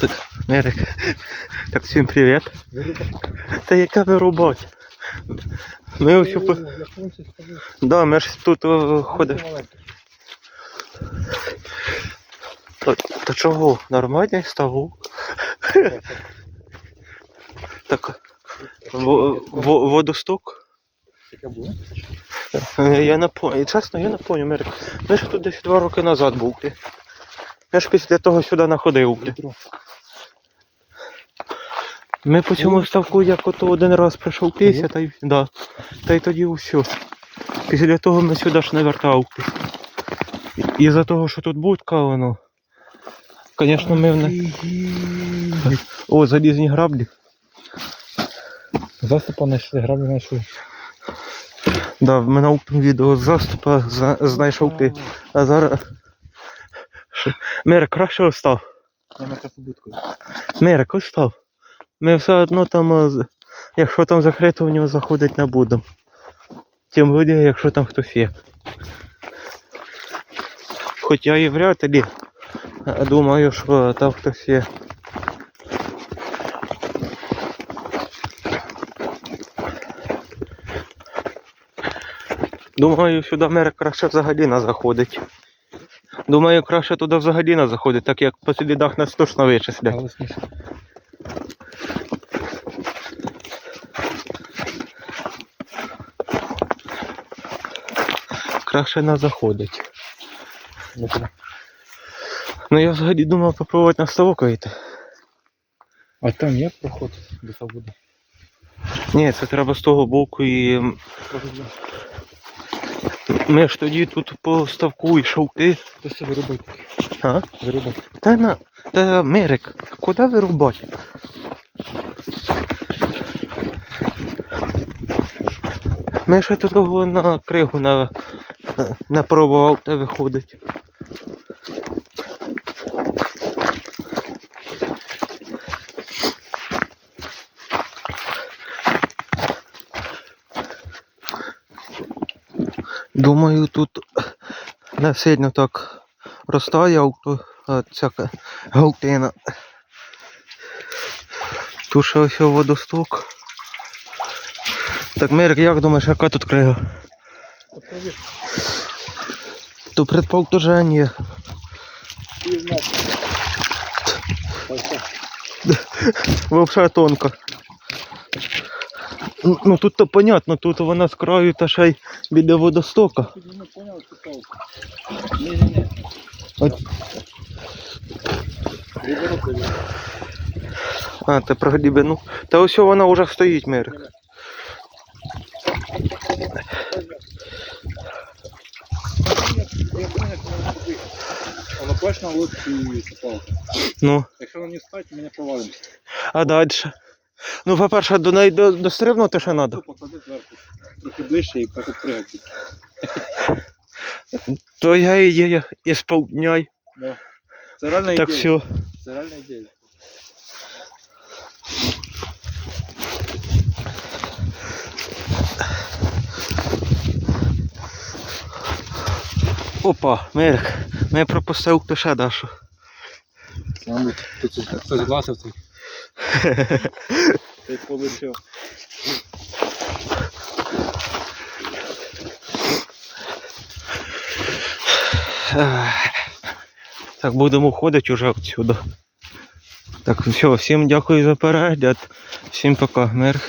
Так, Мерик. Так, всім привіт. Та яка ви робота? Ми ось по... Да, ми ж тут ходимо. Та, чого? Нормальний ставок. Так. Во, во, водосток? Я не пам'ятаю, чесно, я не пам'ятаю, Мерик. Ми ж тут десь два роки назад був. Я ж після того сюди находив. Ми по цьому ставку як ото один раз прийшов після, та й, да, та й тоді все. Після того ми сюди ж не вертав. І- за того, що тут будка, воно. Звісно, ми в не. О, залізні граблі. Засипа знайшли, граблі знайшли. Да, в мене відео заступа знайшов ти. А зараз. Що? Мерик, краще став. Я на касобуткою. Мерик, ось. Ми все одно там, е, якщо там закрито, в нього заходить не будемо. Тим буде, якщо там хтось є. Хоч я і вряд ли е, думаю, що там хтось є. Думаю, сюди Мерик краще взагалі не заходить. Думаю, краще туди взагалі не заходить, так як по слідах нас точно вичислять. Краще не заходить. Ну я взагалі думав попробувати на ставок вийти. А там є проход до свободи? Ні, це треба з того боку і ми ж тоді тут по ставку ти. То все. А? Вирубайте. Та на. Та Мерик, куди вирубати? Ми ще тут на кригу на, на пробував, та виходить. Думаю, тут не сильно так е, ця галтина. Тут ще ось водосток. Так, Мерик, як думаєш, яка тут крига? То предположення. Вовша тонко. Ну тут то понятно, тут вона з краю та ще й біля водостока. Не. От. А, ти про глибину. Та ось вона вже стоїть, Мерик. Вона точно лучше палка. Ну, Якщо вона не встать, мене провалимо. а далі. Ну, по-перше, до неї до- дострибнути ще треба. Поклади зверху. Трохи ближче і пригати. То я і є і сповняй. Да. Це реальна Так ідея. все. Це реальна ідея. Опа, Мерик, ми пропустив пише Дашу. Хтось гласив цей. Получив. Ех. Так, будемо уходити уже отсюда. Так, все, всім дякую за перегляд. Всім пока, мир.